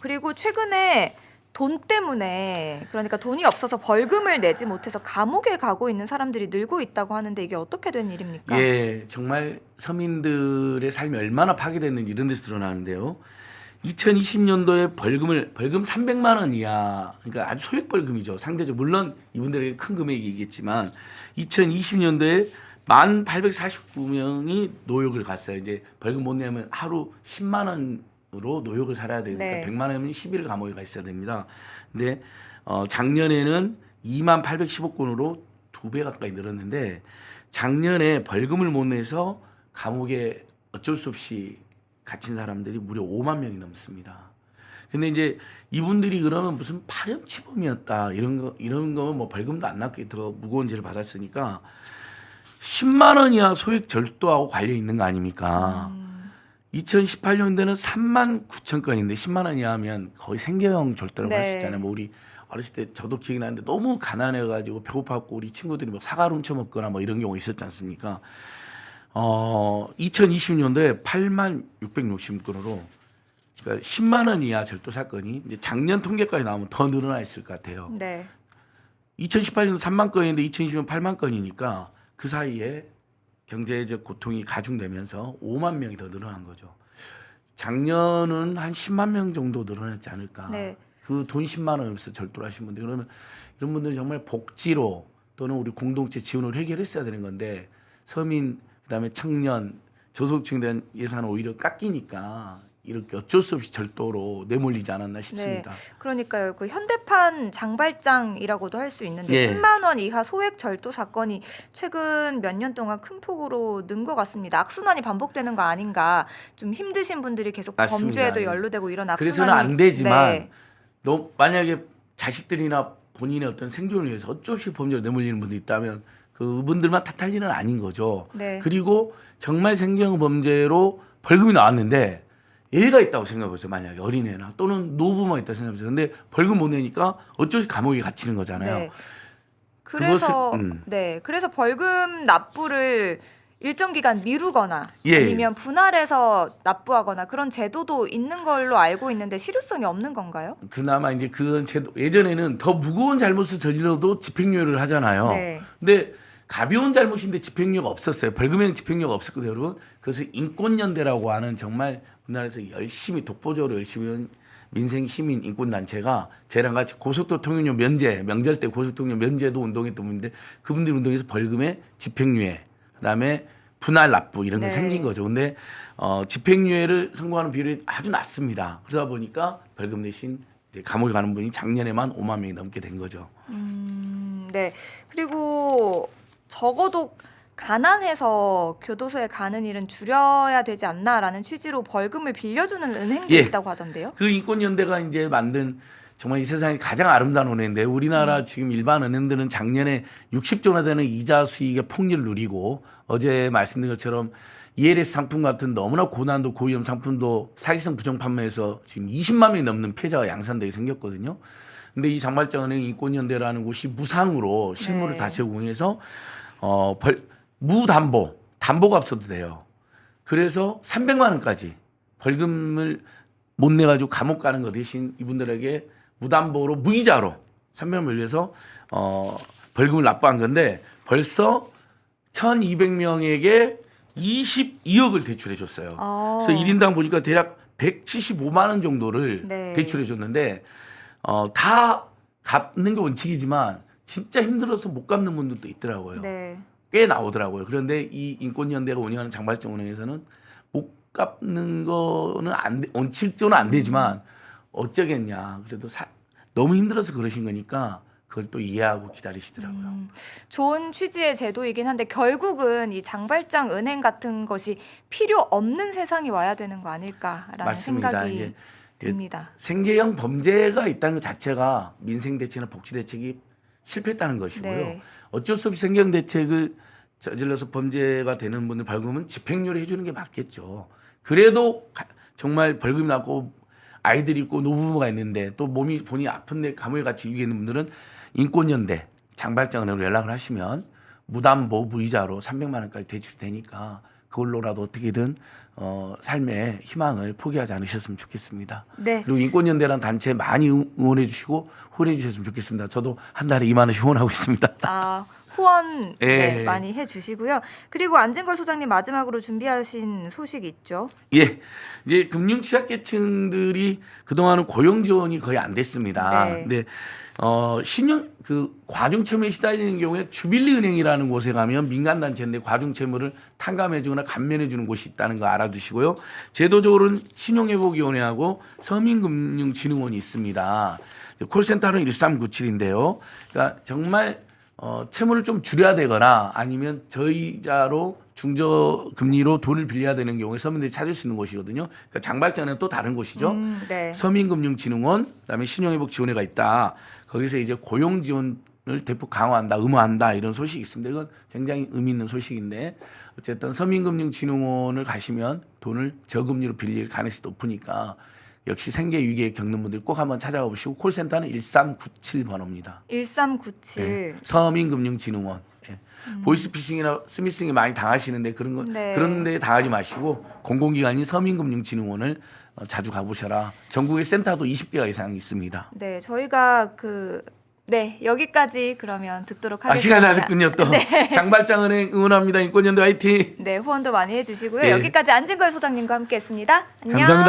그리고 최근에 돈 때문에 그러니까 돈이 없어서 벌금을 내지 못해서 감옥에 가고 있는 사람들이 늘고 있다고 하는데 이게 어떻게 된 일입니까? 예, 정말 서민들의 삶이 얼마나 파괴됐는지 이런 데서 드러나는데요. 2020년도에 벌금을 벌금 300만 원 이하, 그러니까 아주 소액 벌금이죠. 상대적 물론 이분들에게 큰 금액이겠지만 2020년도에 만 849명이 노역을 갔어요. 이제 벌금 못 내면 하루 10만 원 으로 노역을 살아야 되니까 네. 100만 원이면 10일 감옥에 가 있어야 됩니다. 근데 어, 작년에는 2만 815건으로 두 배 가까이 늘었는데 작년에 벌금을 못 내서 감옥에 어쩔 수 없이 갇힌 사람들이 무려 5만 명이 넘습니다. 근데 이제 이분들이 그러면 무슨 파렴치범이었다 이런 거 이런 거면 뭐 벌금도 안 났게 더 무거운 죄를 받았으니까 10만 원이야 소액 절도하고 관련 있는 거 아닙니까? 음, 2018년도에는 3만 9천 건인데 10만 원 이하면 거의 생계형 절도라고 할 수 네. 있잖아요. 뭐 우리 어렸을 때 저도 기억이 나는데 너무 가난해가지고 배고팠고 우리 친구들이 뭐 사과를 훔쳐 먹거나 뭐 이런 경우가 있었지 않습니까? 어 2020년도에 8만 660건으로 그러니까 10만 원 이하 절도 사건이 이제 작년 통계까지 나오면 더 늘어나 있을 것 같아요. 네. 2018년도 3만 건인데 2020년 8만 건이니까 그 사이에 경제적 고통이 가중되면서 5만 명이 더 늘어난 거죠. 작년은 한 10만 명 정도 늘어났지 않을까. 네. 그돈 10만 원에서 절도를 하신 분들 그러면 이런 분들은 정말 복지로 또는 우리 공동체 지원을 해결했어야 되는 건데 서민 그다음에 청년 저소득층에 대한 예산을 오히려 깎이니까 이렇게 어쩔 수 없이 절도로 내몰리지 않았나 싶습니다. 그러니까요. 그 현대판 장발장이라고도 할 수 있는데 예. 10만 원 이하 소액 절도 사건이 최근 몇 년 동안 큰 폭으로 는 것 같습니다. 악순환이 반복되는 거 아닌가? 좀 힘드신 분들이 계속 맞습니다. 범죄에도 예. 연루되고 이런 악순환이 그래서는 안 되지만 네. 너 만약에 자식들이나 본인의 어떤 생존을 위해서 어쩔 수 없이 범죄로 내몰리는 분들이 있다면 그분들만 탓할 일은 아닌 거죠. 네. 그리고 정말 생경 범죄로 벌금이 나왔는데 애가 있다고 생각해보세요. 만약에 어린애나 또는 노부모가 있다 생각해보세요. 근데 벌금 못 내니까 어쩔 수 감옥에 갇히는 거잖아요. 네. 그래서 그것을- 음. 네. 그래서 벌금 납부를 일정 기간 미루거나 예. 아니면 분할해서 납부하거나 그런 제도도 있는 걸로 알고 있는데 실효성이 없는 건가요? 그나마 이제 그런 제도 예전에는 더 무거운 잘못을 저질러도 집행유예를 하잖아요. 네. 근데 가벼운 잘못인데 집행유예가 없었어요. 벌금형 집행유예가 없었거든요, 여러분. 그래서 인권연대라고 하는 정말 우리나라에서 열심히 독보적으로 열심히 한 민생 시민 인권 단체가 저랑 같이 고속도로 통행료 면제, 명절 때 고속도로 면제도 운동했던 분인데 그분들 운동에서 벌금에 집행유예, 그다음에 분할 납부 이런 게 네. 생긴 거죠. 근데 어, 집행유예를 선고하는 비율이 아주 낮습니다. 그러다 보니까 벌금 대신 이제 감옥에 가는 분이 작년에만 5만 명이 넘게 된 거죠. 음, 네. 그리고 적어도 가난해서 교도소에 가는 일은 줄여야 되지 않나라는 취지로 벌금을 빌려주는 은행도 예. 있다고 하던데요. 그 인권연대가 이제 만든 정말 이 세상에 가장 아름다운 은행인데 우리나라 지금 일반 은행들은 작년에 60조나 되는 이자 수익의 폭리를 누리고 어제 말씀드린 것처럼 ELS 상품 같은 너무나 고난도 고위험 상품도 사기성 부정 판매에서 지금 20만 명이 넘는 피해자가 양산되게 생겼거든요. 근데 이 장발장 은행 인권연대라는 곳이 무상으로 실무를 네. 다 제공해서 어, 벌, 무담보, 담보가 없어도 돼요. 그래서 300만 원까지 벌금을 못 내가지고 감옥 가는 거 대신 이분들에게 무담보로 무이자로 300만 위해서 어, 벌금을 납부한 건데 벌써 1,200명에게 22억을 대출해 줬어요. 어. 그래서 1인당 보니까 대략 175만 원 정도를 네. 대출해 줬는데 어, 다 갚는 게 원칙이지만 진짜 힘들어서 못 갚는 분들도 있더라고요. 네. 꽤 나오더라고요. 그런데 이 인권연대가 운영하는 장발정은행에서는 못 갚는 거는 안 돼, 원칙적으로는 안 되지만 어쩌겠냐. 그래도 사- 너무 힘들어서 그러신 거니까 그걸 또 이해하고 기다리시더라고요. 음, 좋은 취지의 제도이긴 한데 결국은 이 장발장 은행 같은 것이 필요 없는 세상이 와야 되는 거 아닐까라는 맞습니다. 생각이 이게 듭니다. 생계형 범죄가 있다는 것 자체가 민생 대책이나 복지 대책이 실패했다는 것이고요. 네. 어쩔 수 없이 생계형 대책을 저질러서 범죄가 되는 분들 벌금은 집행유예 해주는 게 맞겠죠. 그래도 가- 정말 벌금이 나고 아이들이 있고 노부모가 있는데 또 몸이 본인이 아픈데 감옥에 같이 있는 분들은 인권연대 장발장은행으로 연락을 하시면 무담보 무이자로 300만 원까지 대출이 되니까 그걸로라도 어떻게든 어, 삶의 희망을 포기하지 않으셨으면 좋겠습니다. 네. 그리고 인권연대라는 단체 많이 응- 응원해 주시고 후원해 주셨으면 좋겠습니다. 저도 한 달에 2만 원씩 후원하고 있습니다. 아, 후원 네, 예. 많이 해주시고요. 그리고 안진걸 소장님 마지막으로 준비하신 소식이 있죠. 예, 이제 금융 취약계층들이 그동안은 고용 지원이 거의 안 됐습니다. 네. 근데 어 신용 그 과중채무에 시달리는 경우에 주빌리 은행이라는 곳에 가면 민간 단체인데 과중채무를 탕감해 주거나 감면해 주는 곳이 있다는 거 알아두시고요. 제도적으로는 신용회복위원회하고 서민금융진흥원이 있습니다. 콜센터는 1397인데요. 그러니까 정말 어, 채무를 좀 줄여야 되거나 아니면 저이자로 중저 금리로 돈을 빌려야 되는 경우에 서민들이 찾을 수 있는 곳이거든요. 그러니까 장발장은 또 다른 곳이죠. 음, 네. 서민금융진흥원, 그다음에 신용회복지원회가 있다. 거기서 이제 고용 지원을 대폭 강화한다, 의무한다 이런 소식이 있습니다. 이건 굉장히 의미 있는 소식인데 어쨌든 서민금융진흥원을 가시면 돈을 저금리로 빌릴 가능성이 높으니까 역시 생계 위기에 겪는 분들 꼭 한번 찾아가 보시고 콜센터는 1397번호입니다. 1397. 네. 서민금융진흥원. 예. 보이스피싱이나 스미싱이 많이 당하시는데 그런 거 네. 그런 데 당하지 마시고 공공기관인 서민금융진흥원을 어, 자주 가보셔라. 전국에 센터도 20개가 이상 있습니다. 네, 저희가 그 네, 여기까지 그러면 듣도록 아 하겠습니다. 시간 다 됐군요 또 장발장은행 응원합니다 인권연대 화이팅. 네, 후원도 많이 해주시고요. 네. 여기까지 안진걸 소장님과 함께했습니다. 안녕. 감사합니다.